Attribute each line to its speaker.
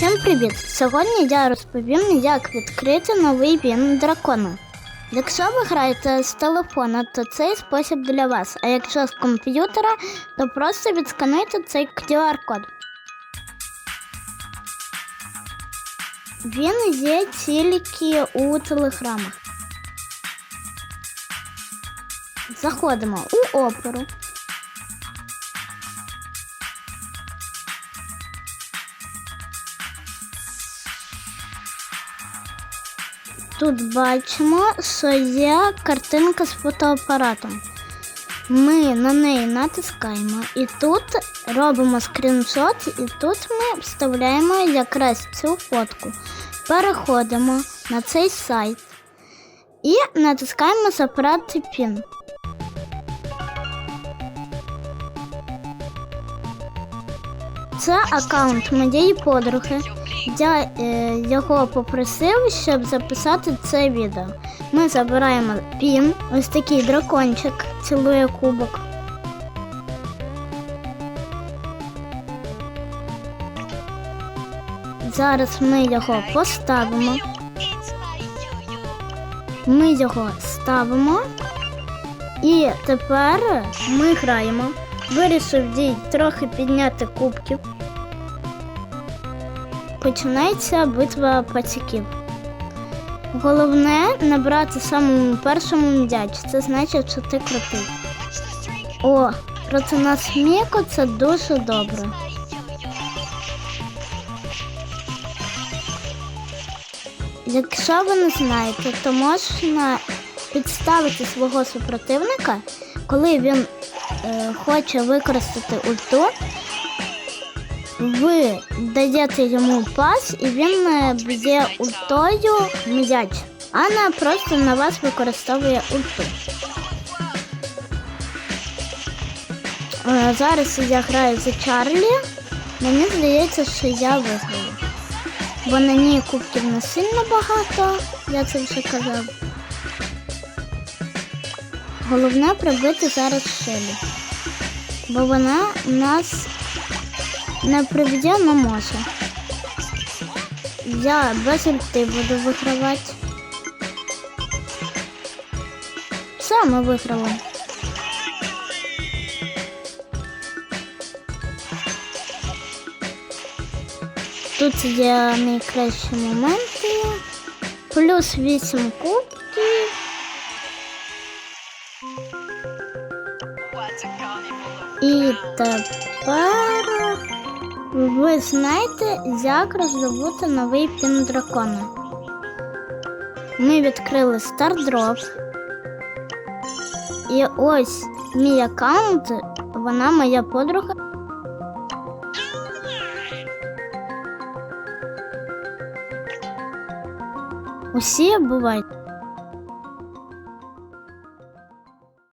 Speaker 1: Всім привіт! Сьогодні я розповім, як відкрити новий він дракона. Якщо ви граєте з телефона, то цей спосіб для вас, а якщо з комп'ютера, то просто відскануйте цей QR-код. Він є тільки у телеграмах. Заходимо у оперу. Тут бачимо, що є картинка з фотоапаратом. Ми на неї натискаємо і тут робимо скріншот, і тут ми вставляємо якраз цю фотку. Переходимо на цей сайт і натискаємо забрати пін. Це аккаунт моєї подруги. Я е, його попросив, щоб записати це відео. Ми забираємо пін, ось такий дракончик, цілує кубок. Зараз ми його поставимо. Ми його ставимо. І тепер ми граємо. Вирішив дій трохи підняти кубків. Починається битва пацюків. Головне набрати самому першому м'яч. Це значить, що ти крутий. О, проти нас Міко це дуже добре. Якщо ви не знаєте, то можна підставити свого супротивника, коли він е, хоче використати ульту. Ви даєте йому пас, і він б'є ультою м'яч, а не просто на вас використовує ульту. Е, Зараз я граю за Чарлі. Мені здається, що я виграю. Бо на ній кубків не сильно багато, я це вже казав. Головне прибити зараз Шелі. Бо вона у нас не приведе, но може. Я без ульти буду вигравати. Все, ми виграли. Тут є найкращі моменти. Плюс 8 кубків. І тепер ви знаєте, як роздобути новий пін дракона. Ми відкрили стардроп. І ось мій аккаунт, вона моя подруга. Усі бувають.